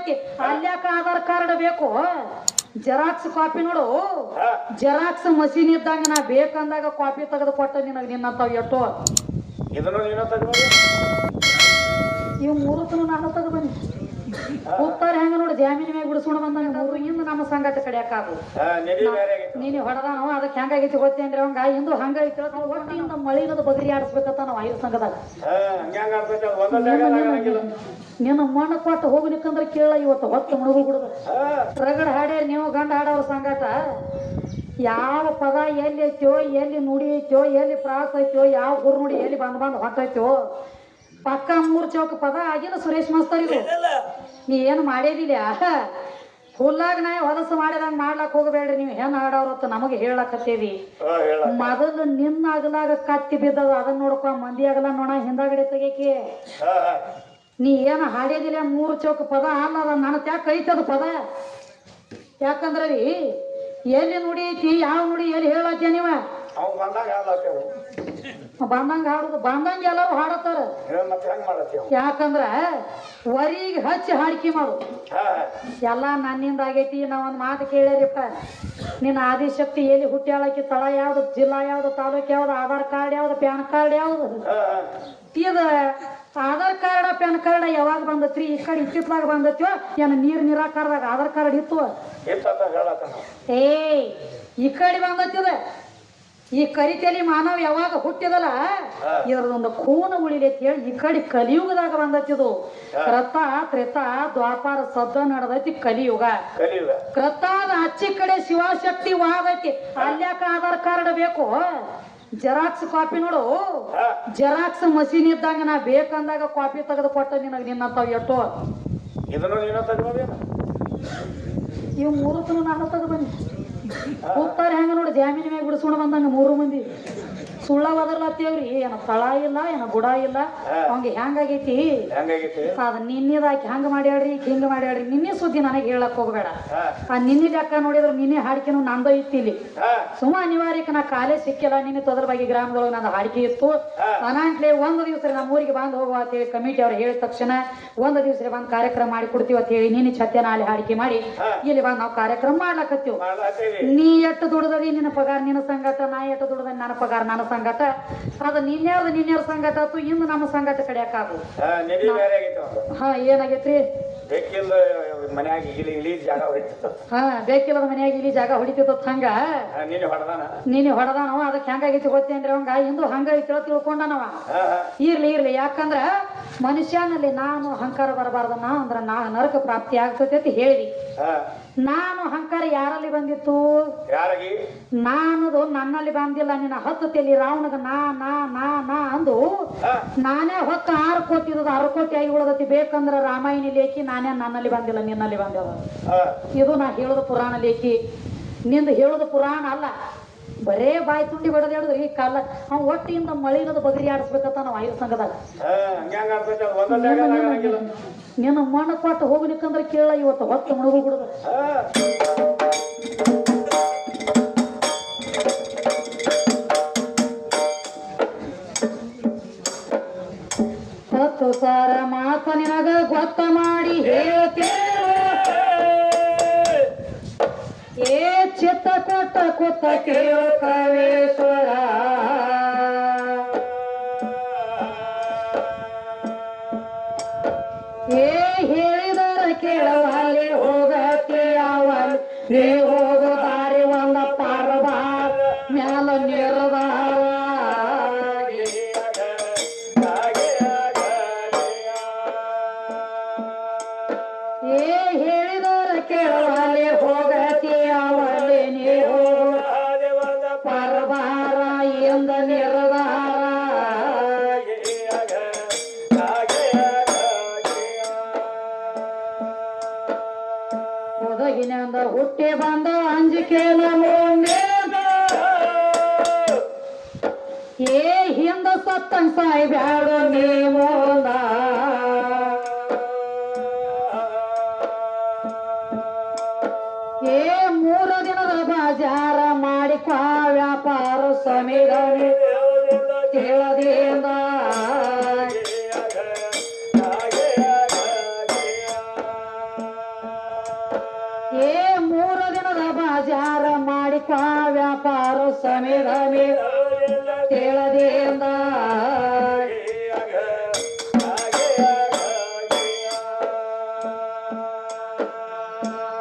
ಆಗೈತಿ ಅಲ್ಯಾಕ ಆಧಾರ್ ಕಾರ್ಡ್ ಬೇಕು? ಜೆರಾಕ್ಸ್ ಕಾಪಿ ನೋಡು. ಜೆರಾಕ್ಸ್ ಮಷೀನ್ ಇದ್ದಂಗ ನಾ ಬೇಕಂದಾಗ ಕಾಪಿ ತೆಗೆದು ಕೊಟ್ಟ ನಿನಗೆ ನಿನ್ನಂತಾವ್ ತಗೊಂಡು ಇವ್ ಮೂರಕ್ಕೂ ನಾನು ತೆಗೆದು ಬನ್ನಿ ಕೂತಾರ ಹೆಂಗ ನೋಡಿ ಜಾಮೀನ್ ಮ್ಯಾಗ ಬಿಡಿಸ್ಕೊಂಡು ಬಂದಂಗ ಮೂರು ಹಿಂದ ನಮ್ಮ ಸಂಗತಿ ಕಡಿಯಾಕ ಅದು ನೀನು ಹೊಡೆದಾನು ಅದಕ್ಕೆ ಹೆಂಗಾಗೈತಿ ಗೊತ್ತೇನ್ರಿ ಅವಂಗ? ಇಂದು ಹಂಗೈತಿ ನಾವು ಒಟ್ಟಿಯಿಂದ ಮಳಿನದ ಬಗರಿ ಆಡಿಸ್ಬೇಕಂತ ನಾವು ಐದು ಸಂಘದಾಗ. ನಿನ್ನ ಮಣ್ಣು ಕೊಟ್ಟು ಹೋಗ್ಲಿಕ್ಕಂದ್ರೆ ಕೇಳ ಇವತ್ತು ಹೊತ್ತು ಮುಳುಗು ಬಿಡುದು. ಪ್ರಗಡ ರಗಡ ಹಾಡ್ಯಾರ ನೀವು ಗಂಡ ಹಾಡೋರ ಸಂಗಾಟ? ಯಾವ ಪದ ಎಲ್ಲಿ ಐತೋ ಎಲ್ಲಿ ನುಡಿ ಐತೋ ಎಲ್ಲಿ ಪ್ರಾಸ ಐತೋ ಯಾವ ಗುರು ನುಡಿ ಎಲ್ಲಿ ಬಂದ್ ಬಂದ್ ಹೊಟ್ಟೈತೋ ಪಕ್ಕ ಮೂರ್ ಚೌಕ ಪದ ಆಗಿಲ್ಲ ಸುರೇಶ್ ಮಾಸ್ತರ್ ಇದು. ನೀ ಏನು ಮಾಡೇದಿಲ್ಲ ಹುಲ್ಲಾಗ ನಾ ಹೊಲಸು ಮಾಡಿದಂಗ ಮಾಡ್ಲಾಕ್ ಹೋಗಬೇಡ್ರಿ ನೀವು. ಹೆಣ್ ಅಂತ ನಮಗೆ ಹೇಳಕತ್ತೀವಿ. ಮೊದಲು ನಿನ್ನ ಅಗಲಾಗ ಕತ್ತಿ ಬಿದ್ದದ ಅದನ್ನ ನೋಡ್ಕೊ ಮಂದಿ ಅಗಲ ನೋಡ ಹಿಂದಾಗಡೆ ತೆಗೇಕಿ. ನೀ ಏನು ಹಾಡಿದಿಲ್ಲ ಮೂರು ಚೌಕ ಪದ ಅಲ್ಲದ ನನ್ನ ತ್ಯಾಕ ಐತದ ಪದ. ಯಾಕಂದ್ರೆ ರೀ ಎಲ್ಲಿ ನುಡಿ ಐತಿ ಯಾವ ನುಡಿ ಎಲ್ಲಿ ಹೇಳತ್ಯ ನೀವ? ಬಂದಾಗ ಹಾಡುದು ಬಂದಂಗ ಎಲ್ಲರೂ ಹಾಡತ್ತಾರ. ಯಾಕಂದ್ರ ವರಿಗೆ ಹಚ್ಚಿ ಹಾಡಿಕೆ ಮಾಡು. ಎಲ್ಲ ನನ್ನಿಂದ ಆಗೈತಿ ನಾ ಒಂದು ಮಾತು ಕೇಳ್ಯಾರಿಪ್ಪ ನಿನ್ನ ಆದಿಶಕ್ತಿ ಎಲ್ಲಿ ಹುಟ್ಟ್ಯಾಳಕಿ ತಳ ಯಾವ್ದು ಜಿಲ್ಲಾ ಯಾವ್ದು ತಾಲೂಕ್ ಯಾವ್ದು ಆಧಾರ್ ಕಾರ್ಡ್ ಯಾವ್ದು ಪ್ಯಾನ್ ಕಾರ್ಡ್ ಯಾವ್ದು? ಇದು ಆಧಾರ್ ಕಾರ್ಡ್ ಪ್ಯಾನ್ ಕಾರ್ಡ್ ಯಾವಾಗ ಬಂದತ್ರಿ? ಈ ಕಡೆ ಇತ್ತಿತ್ಲಾಗ ಬಂದತ್ಯೋ? ಏನ ನೀರ್ ನಿರಾಕಾರದಾಗ ಆಧಾರ್ ಕಾರ್ಡ್ ಇತ್ತು? ಏ ಈ ಕಡೆ ಬಂದತ್ತಿದ ಈ ಕರಿತಲಿ ಮಾನವ ಯಾವಾಗ ಹುಟ್ಟಿದಲ್ಲ? ಇದ್ರದೊಂದು ಖೂನ ಉಳಿಲಿ ಅಂತ ಹೇಳಿ ಈ ಕಡೆ ಕಲಿಯುಗದಾಗ ಬಂದತ್ತಿದು ಕ್ರತ ತ್ರೇತ ದ್ವಾಪಾರ ಸದ್ದ ನಡೆದೈತಿ ಕಲಿಯುಗ. ಕಲಿಯುಗ. ಕ್ರತಾದ ಅಚ್ಚಿ ಕಡೆ ಶಿವಶಕ್ತಿ ವಾದೈತಿ. ಅಲ್ಯಾಕ ಆಧಾರ್ ಕಾರ್ಡ್ ಬೇಕು? ಜೆರಾಕ್ಸ್ ಕಾಪಿ ನೋಡು. ಜೆರಾಕ್ಸ್ ಮಷೀನ್ ಇದ್ದಂಗ ನಾ ಬೇಕಂದಾಗ ಕಾಪಿ ತೆಗೆದು ಕೊಟ್ಟ ನಿನಗೆ ನಿನ್ನಂತ ಎಷ್ಟೋ. ಇದನ್ನು ನೀನು ತಗೊಂಡೇನು ಇವ್ ಮೂರಕ್ಕೂ ನಾನು ತೆಗೆದು ಬನ್ನಿ ಕೂತಾರ ಹೆಂಗ ನೋಡು ಜಾಮೀನ್ ಮ್ಯಾಗ ಬಿಡಿಸ್ಕೊಂಡು ಬಂದಂಗ ಮೂರು ಮಂದಿ. ಸುಳ್ಳ ಅತ್ತೇವ್ರಿ ಏನ ಸ್ಥಳ ಇಲ್ಲ ಏನ ಗುಡ ಇಲ್ಲ? ಅವಂಗ ಹೆಂಗಾಗೈತಿ? ಅದ ನಿನ್ನೆದಾಕಿ ಹಂಗ ಮಾಡ್ಯಾಡ್ರಿ ಹಿಂಗ ಮಾಡ್ಯಾಡ್ರಿ ನಿನ್ನೆ ಸುದ್ದಿ ನನಗೆ ಹೇಳಕ್ ಹೋಗ್ಬೇಡ. ಆ ನಿನ್ನೆ ಲೆಕ್ಕ ನೋಡಿದ್ರೆ ನಿನ್ನೆ ಹಾಡಿಕೆನು ನಂದ ಇತ್ತು ಇಲ್ಲಿ ಹಾ. ಸುಮ ಅನಿವಾರ್ಯಕ್ಕೆ ನಾ ಕಾಲೇ ಸಿಕ್ಕಿಲ್ಲ ನಿನ್ನೆ ತೊದರ ಬಗ್ಗೆ ಗ್ರಾಮದೊಳಗೆ ನಂದು ಹಾಡಿಕೆ ಇತ್ತು. ಅನಾಂಟ್ಲೆ ಒಂದು ದಿವಸ ನಮ್ಮ ಊರಿಗೆ ಬಂದು ಹೋಗುವ ಅಂತ ಹೇಳಿ ಕಮಿಟಿ ಅವ್ರು ಹೇಳಿದ ತಕ್ಷಣ ಒಂದು ದಿವಸ ಬಂದು ಕಾರ್ಯಕ್ರಮ ಮಾಡಿ ಕೊಡ್ತೀವಿ ಅಂತ ಹೇಳಿ ನಿನ್ನೆ ಛತ್ಯ ಅಲ್ಲಿ ಹಾಡಿಕೆ ಮಾಡಿ ಇಲ್ಲಿ ಬಂದು ನಾವು ಕಾರ್ಯಕ್ರಮ ಮಾಡ್ಲಕತ್ತೀವಿ. ನೀ ಎಷ್ಟು ದುಡ್ದದಿ ನಿನ್ನ ಪಗಾರ ನಿನ್ನ ಸಂಗಟ ನಾ ಎಷ್ಟು ದುಡ್ದ ನನ್ನ ಪಗಾರ ನನ್ನ ಸಂಗಟ? ಅದು ನಿನ್ನೆಯವ್ದು ನಿನ್ನೆಯವ್ರ ಸಂಗತ ಆತು ಇನ್ನು ನಮ್ಮ ಸಂಗಟ ಕಡಿಯಾಕ ಹಾ ಏನಾಗೈತ್ರಿ? ಬೇಕಿಲ್ಲ ಮನ್ಯಾಗ ಜಾಗ ಹೊಡಿತಿತ್ತು. ಹಾ ಬೇಕಿಲ್ಲದ ಮನ್ಯಾಗ ಇಲ್ಲಿ ಜಾಗ ಹೊಡಿತಿತ್ತ ಹಂಗ? ನೀನು ಹೊಡೆದಾನ? ನೀನು ಹೊಡೆದಾನವ ಅದಕ್ಕೆ ಹೆಂಗಾಗೈತಿ ಗೊತ್ತೇನ್ರಿ ಅವಂಗ? ಹಿಂದೂ ಹಂಗ ಐತಿ ತಿಳ್ಕೊಂಡನವ. ಇರ್ಲಿ ಇರ್ಲಿ ಯಾಕಂದ್ರ ಮನುಷ್ಯನಲ್ಲಿ ನಾನು ಅಹಂಕಾರ ಬರಬಾರ್ದ ನಾ ಅಂದ್ರ ನಾ ನರಕ ಪ್ರಾಪ್ತಿ ಆಗ್ತೈತಿ ಅಂತ ಹೇಳಿದಿ. ನಾನು ಅಹಂಕಾರ ಯಾರಲ್ಲಿ ಬಂದಿತ್ತು? ಯಾರಾಗಿ? ನಾನದು ನನ್ನಲ್ಲಿ ಬಂದಿಲ್ಲ. ನಿನ್ನ ಹತ್ತು ತೆಲಿ ರಾವಣಗ ನಾ ನಾ ನಾ ನಾ ಅಂದು ನಾನೇ ಹೊತ್ತು ಆರು ಕೋಟಿ ಇರೋದು ಆರು ಕೋಟಿ ಆಗಿ ಉಳದತಿ ಬೇಕಂದ್ರ ರಾಮಾಯಣ ಲೇಖಿ ನಾನೇ ನನ್ನಲ್ಲಿ ಬಂದಿಲ್ಲ ನಿನ್ನಲ್ಲಿ ಬಂದಿಲ್ಲ ಇದು ನಾ ಹೇಳೋದು ಪುರಾಣ ಲೇಖಿ. ನಿಂದು ಹೇಳೋದು ಪುರಾಣ ಅಲ್ಲ. ಬರೇ ಬಾಯಿ ತುಂಡಿ ಬಡದ ಈ ಕಾಲ ಅವ್ನು ಒಟ್ಟಿಯಿಂದ ಮಳಿನದ ಬದ್ರಿ ಆಡಿಸ್ಬೇಕಂತ ನಾವು ಐದು ಸಂಘದಾಗ. ನಿನ್ನ ಮಣ್ಣ ಕೊಟ್ಟು ಹೋಗ್ಲಿಕ್ಕಂದ್ರೆ ಕೇಳ ಇವತ್ತು ಹೊತ್ತು ಮುಳುಗು ಬಿಡುದು. ಸಾರ ಮಾತ ನಿನಗ ಗೊತ್ತ ಮಾಡಿ ಹೇಳ್ತೇವೆ ಏ ಚಿತ್ತ ಕೊಟ್ಟ ಕೊತ್ತ ಕೇಳೋ ಕಾವೇಶ್ವರ. ಏ ಹೇಳಿದರ ಕೇಳವಲ್ಲಿ ಹೋಗತಿ ಅವಲ್ಲಿ ನೀ ಏ ಹೇಳಿದರ ಕೇಳಲೆ ಹೋಗತಿ ಅವಳೆ ನೀ ಹೋಗೋ. ಪರಬಾರ ಎಂದ ನಿರ್ಧಾರ. ಒದಗಿನಿಂದ ಹುಟ್ಟಿ ಬಂದ ಅಂಜಿಕೆನ ಮುಂದೆ ಏ ಹಿಂದ ಸತ್ತಂಗ್ ಸಾಯಿ ನೀವು ನೀ ವ್ಯಾಪಾರ ಸಮೇಧಮೆ ಕೇಳದಿಂದ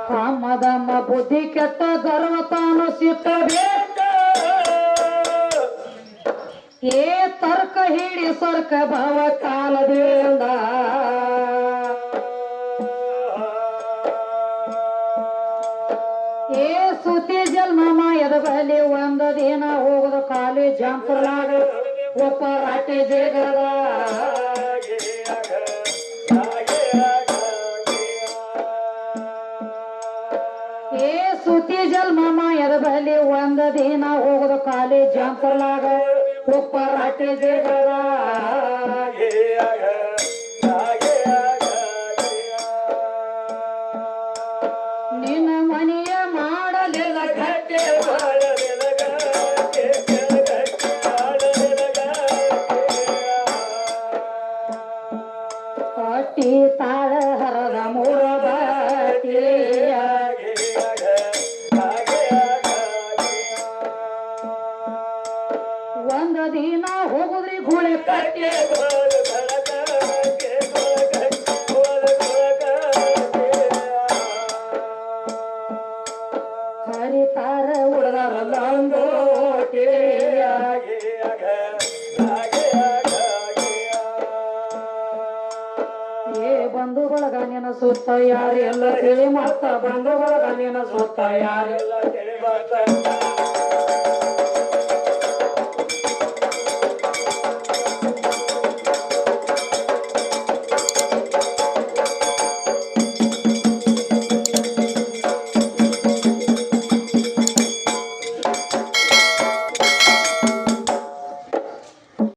ಕಾಮದಮ್ಮ ಬುದ್ಧಿ ಕೆಟ್ಟ ಗರ್ವ ತಾನು ಸಿಟ್ಟಬೇಕು. ಏ ತರ್ಕ ಹಿಡಿ ಸರ್ಕ ಭವ ಕಾಲದಿಂದ ಬಲಿ ಒಂದ ದಿನ ಹೋಗದ ಕಾಲಿ ಜಂಪರ್ಲಾಗ ಒಪ್ಪ ರಾಟೆ ಜೇಗದ ಏ ಸುತಿ ಜಲ್ ಮಾಮ ಬಲಿ ಒಂದ ದಿನ ಹೋಗದ ಕಾಲಿ ಜಂಪರ್ಲಾಗ ಒಪ್ಪ ರಾಟೆ ಜಗದ ಬಂಧು ಬಳಗ ನಿನ್ನ ಸುತ್ತ ಯಾರೆಲ್ಲ ತಿಳಿ ಮಾಡ್ತಾ ಬಂಧು ಬಳಗ ನಿನ್ನ ಸುತ್ತ ಯಾರೆಲ್ಲ ಎಲ್ಲ